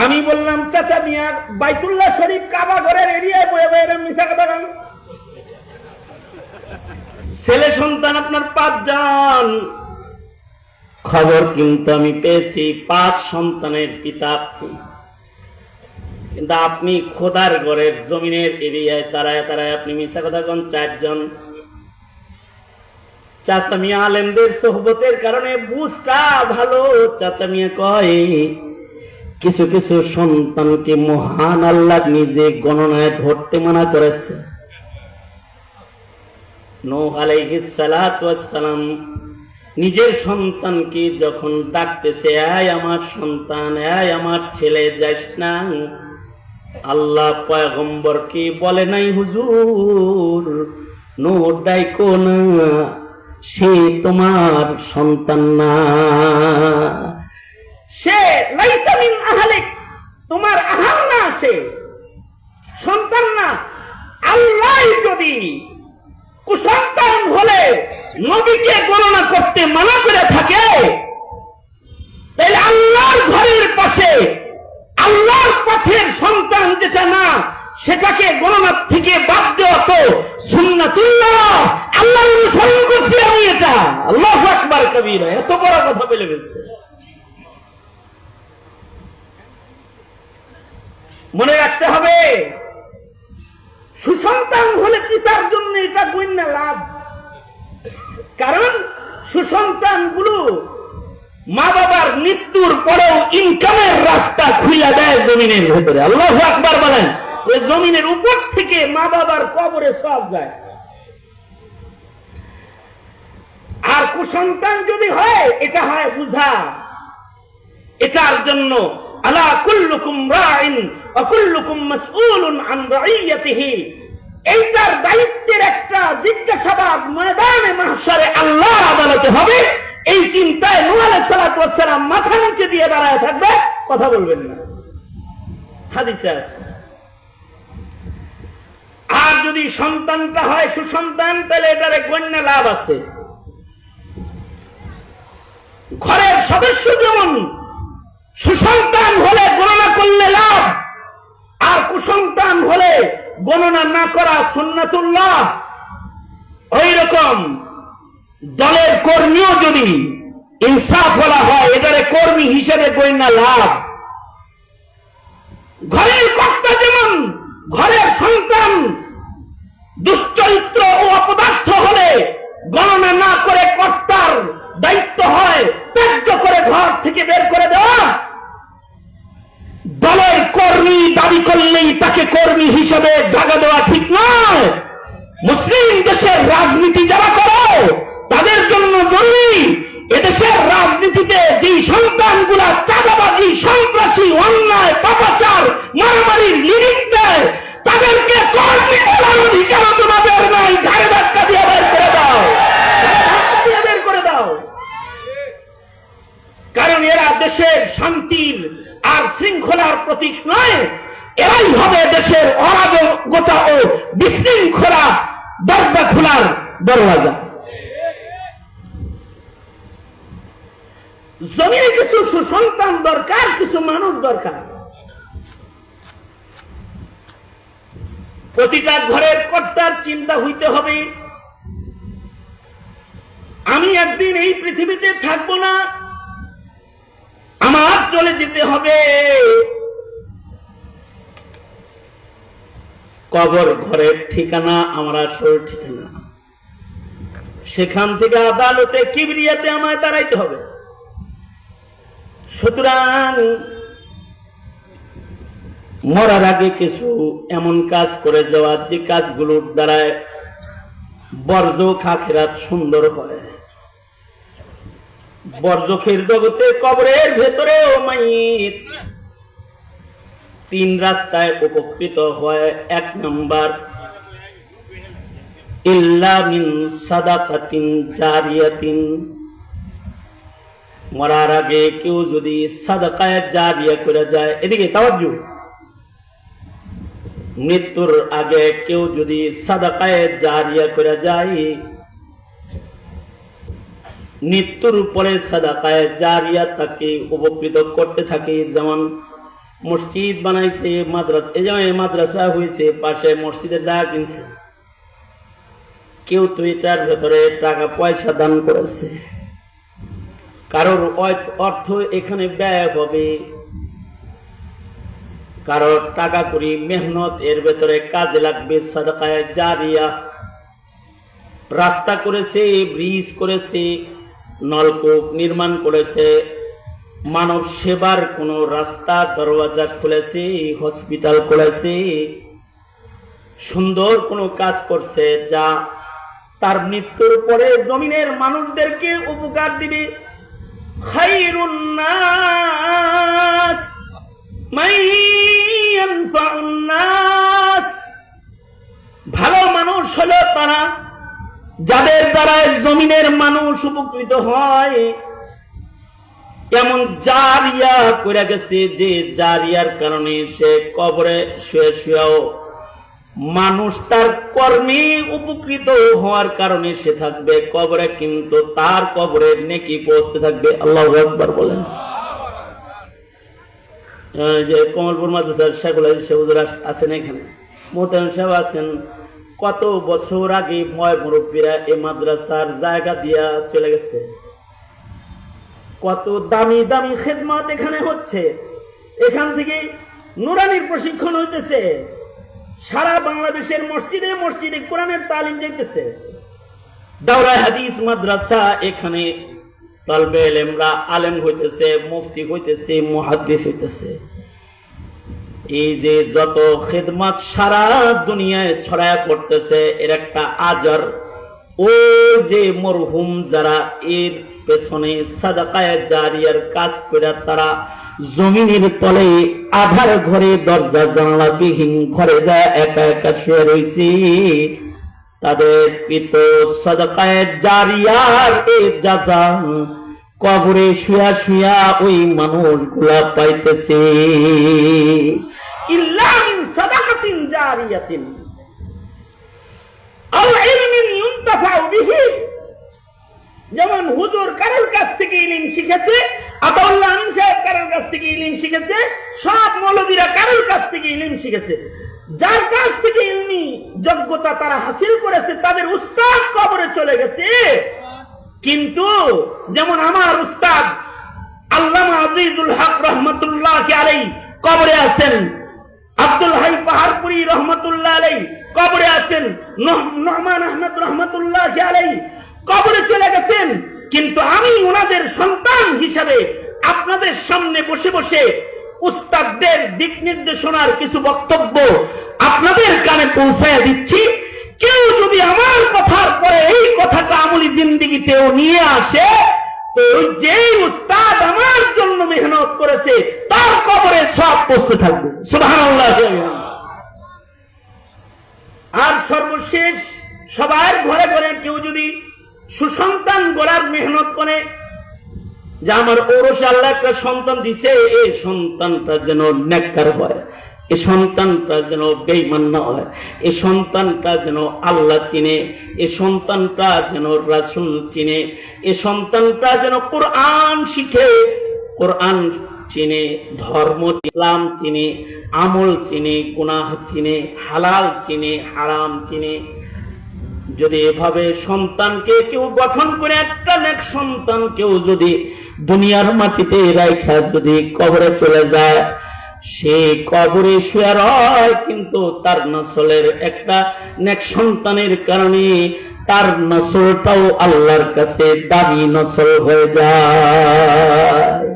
আমি বললাম, চাচা মিয়া, বাইতুল্লাহ শরীফ কাবা ঘরের এরিয়ায় বয়ে বয়ে মিশা কথা কেন? ছেলে সন্তান আপনার পাঁচ পাঁচজন খবর কিন্তু আমি পেয়েছি, পাঁচ সন্তানের পিতা কিন্তু আপনি খোদার ঘরের জমিনের এরিয়ায় তারায় তারায় আপনি মিশা কথা কন চারজন? চাচা মিয়া আলেমদের সোহবতের কারণে বুঝটা ভালো, চাচা মিয়া কয় কিছু কিছু সন্তানকে মহান আল্লাহ নিজে গণনায় ধরতে মানা করেছে। নিজের সন্তানকে যখন ডাকতেছে আয় আমার সন্তান আয় আমার ছেলে যাইস না? আল্লাহ পয়গম্বরকে বলে, নাই হুজুর নো ডাইকো না, সে তোমার সন্তান না। সে লাইসা মিন আহলিক তোমার আহাল না সে সন্তান না, আল্লাহ যদি কুসন্তান হলে নবীকে গণনা করতে মানা করে থাকে, তাহলে আল্লাহর ঘরের পাশে আল্লাহর পথের সন্তান যেটা না, সেটাকে গণনা থেকে বাদ দেওয়া তো সুন্নাতুল্লাহ। আল্লাহ অনুসরণ করছি আমি এটা। আল্লাহ আকবার কবিরা, এত বড় কথা বলে ফেলছে। মনে রাখতে হবে, সুসন্তান হলে পিতার জন্য এটা গণ্য লাভ। কারণ সুসন্তানগুলো মা বাবার মৃত্যুর পরেও ইনকামের রাস্তা খুলে দেয় জমিনের ভেতরে। আল্লাহ আকবার বলেন, ওই জমিনের উপর থেকে মা বাবার কবরে সব যায়। আর কুসন্তান যদি হয়, এটা হয় বুঝা। এটার জন্য আলা কুল্লুকুম রাইন অকুল্লুকুম মাসউলুন আন রাইয়াতিহি। এইটার দায়িত্বের একটা জিজ্ঞাসাবাদ ময়দানে মাহশারে আদালতে হবে। এই চিন্তায় নূহ আলাইহিস সালাতু ওয়াস সালাম মাথা নিচে দিয়ে দাঁড়ায় থাকবে, কথা বলবেন না। হাদিসে আছে। আর যদি সন্তানটা হয়, সুসন্তান, তাহলে এটারে গণ্য লাভ আছে। ঘরের সদস্য যেমন সুসন্তান হলে গণনা করলে লাভ, আর কুসন্তান হলে গণনা না করা সুন্নাতুল্লাহ। ওই রকম দলের কর্মীও যদি ইনসাফ বলা হয় এটারে কর্মী হিসেবে গণ্য লাভ। ঘরের কর্তা যেমন, ঘরের সন্তান দুশ্চরিত্র ও অপদার্থ হলে গণনা না করে কর্তার দায়িত্ব হয়, ত্যায্য করে ঘর থেকে দাবি করলেই তাকে কর্মী হিসেবে জায়গা দেওয়া ঠিক নয়। মুসলিম দেশের রাজনীতি যারা করো তাদের জন্য জরুরি এদেশের রাজনীতিতে যে সন্তানগুলা চাঁদাবাজি সন্ত্রাসী অন্যায় পাপাচার মারামারির লিডিং দেয় তাদেরকে কর্মী বলার অধিকার তোমাদের নাই ঘাড়ে ধাক্কা দিয়ে বের করে দাও। বের করে দাও। কারণ এরা দেশের শান্তির আর শৃঙ্খলার প্রতীক নয়। এরাই হবে দেশের অরাজকতা ও বিশৃঙ্খলা দরজা খোলার দরওয়াজা। জমিনে কিছু সুসন্তান দরকার, কিছু মানুষ দরকার। প্রতিটা ঘরের কর্তার চিন্তা হইতে হবে, আমি একদিন এই পৃথিবীতে থাকব না, আমার চলে যেতে হবে। কবর ঘরের ঠিকানা, আমার আসল ঠিকানা। সেখান থেকে আদালতে কিবরিয়াতে আমায় দাঁড়াইতে হবে। সুতরাং মরার আগে কিছু এমন কাজ করে যাওয়ার যে কাজগুলোর দ্বারায় বর্জ খাখেরাত সুন্দর হয়। বর্জখের জগতে কবরের ভেতরেও মাইত তিন রাস্তায় উপকৃত হয় এক নাম্বার। মরার আগে কেউ যদি এদিকে মৃত্যুর আগে কেউ যদি সাদাকায় জারিয়া করে যায়, মৃত্যুর পরে সাদাকায় জারিয়া তাকে উপকৃত করতে থাকে যেমন মসজিদ বানাইছে, মাদ্রাসা এই যে মাদ্রাসা হয়েছে পাশে মসজিদের জায়গা কিনছে। কেউ তো এটার ভেতরে টাকা পয়সা দান করেছে। কারোর অর্থ এখানে ব্যয় হবে। কারোর টাকা করি মেহনত, এর ভেতরে কাজে লাগবে সাদাকায় জারিয়া। রাস্তা করেছে, ব্রিজ করেছে, নলকূপ নির্মাণ করেছে। মানব সেবার কোনো রাস্তা, দরওয়াজা খুলেছে হসপিটাল খুলেছে সুন্দর কোনো কাজ করছে যা তার মৃত্যুর পরে জমিনের মানুষদেরকে উপকার দিবে। ভালো মানুষ হলো তারা, যাদের দ্বারা জমিনের মানুষ উপকৃত হয়। এমন জারিয়া করে গেছে যে জারিয়ার কারণে সে কবরে শুয়ে শুয়েও মানুষ তার কর্মে উপকৃত হওয়ার কারণে সে থাকবে কবরে, কিন্তু তার কবরে নেকি পৌঁছতে থাকবে। আল্লাহ একবার বলেন। যে কমলপুর মাদ্রাসার শেখুল আজিজ শেখ হুজুর আস- আছেন এখানে। মোহতাম সাহেব আছেন। কত বছর আগে ময় মুরব্বীরা এই মাদ্রাসার জায়গা দিয়া চলে গেছে। কত দামি দামি খেদমত এখানে হচ্ছে। এখান থেকে নুরানির প্রশিক্ষণ হইতেছে। সারা বাংলাদেশের মসজিদে মসজিদে কোরআনের তালিম যাইতেছে। দাওরা হাদিস, মাদ্রাসা, এখানে তলবে এলেমরা আলেম হইতেছে, মুফতি হইতেছে, মুহাদ্দিস হইতেছে। এই যে যত খেদমত সারা দুনিয়ায় ছড়ায় পড়তেছে, এর একটা আজার। ও যে মরহুম যারা, এর পেছনে সাদাকায় জারিয়ার কাজ করে তারা জমিনের তলে আধার ঘরে দরজা জানালা বিহীন ঘরে যায় একা একা শুয়ে রয়েছে তাদের পিত সদকায় জারিয়ার এ যাজা কবরে শুয়া শুয়া ওই মানুষগুলা পাইতেছে। ইল্লাম সাদাকাতিন জারিয়াতিন। আও ইলমিন ইউনতাফাউ বিহি। যেমন হুজুর কারোর কাছ থেকে ইলিম শিখেছে, আতাউল্লাহ আমিন সাহেব কারোর কাছ থেকে ইলিম শিখেছে, সব মৌলবীরা কারোর কাছ থেকে ইলিম শিখেছে। যার কাছ থেকে ইলমি যোগ্যতা তারা হাসিল করেছে, তাদের উস্তাদ কবরে চলে গেছে। কিন্তু যেমন আমার উস্তাদ আল্লামা আজিজুল হক রহমতুল্লাহ আলাই কবরে আছেন আব্দুল হাই পাহাড়পুরি রহমতুল্লাহ আলাই কবরে আছেন নহমান আহমদ রহমতুল্লাহ আলাই কবরে চলে গেছেন। কিন্তু আমি ওনাদের সন্তান হিসাবে আপনাদের সামনে বসে বসে উস্তাদদের দিক নির্দেশনার কিছু বক্তব্য আপনাদের কানে পৌঁছায় দিচ্ছি। কেউ যদি আমার কথার পরে এই কথাটা আমলি জিন্দিগিতেও নিয়ে আসে, তো ওই যেই উস্তাদ আমার জন্য মেহনত করেছে, তার কবরে সব বসতে থাকবে। সুবহানাল্লাহ। আর সর্বশেষ সবার ঘরে ঘরে কেউ যদি সুসন্তান গড়ার মেহনত করে যে আমার ওরসে আল্লাহ একটা সন্তান দিছে এই সন্তানটা যেন নেককার হয় এই সন্তানটা যেন বেইমান না হয় এই সন্তানটা যেন আল্লাহ চিনে এই সন্তানটা যেন রাসুল চিনে এই সন্তানটা যেন কোরআন শিখে, কোরআন চিনে, ধর্ম, ইসলাম চিনে, আমল চিনে, গুনাহ চিনে, হালাল চিনে, হারাম চিনে যদি এভাবে সন্তানকে কেউ গঠন করে, একটা নেক সন্তান কেউ যদি দুনিয়ার মাটিতে রাইখা যদি কবরে চলে যায়, সে কবরে শুয়ে রয়, কিন্তু তার নসলের একটা নেক সন্তানের কারণে তার নসলটাও আল্লাহর কাছে দাবি নসল হয়ে যায়।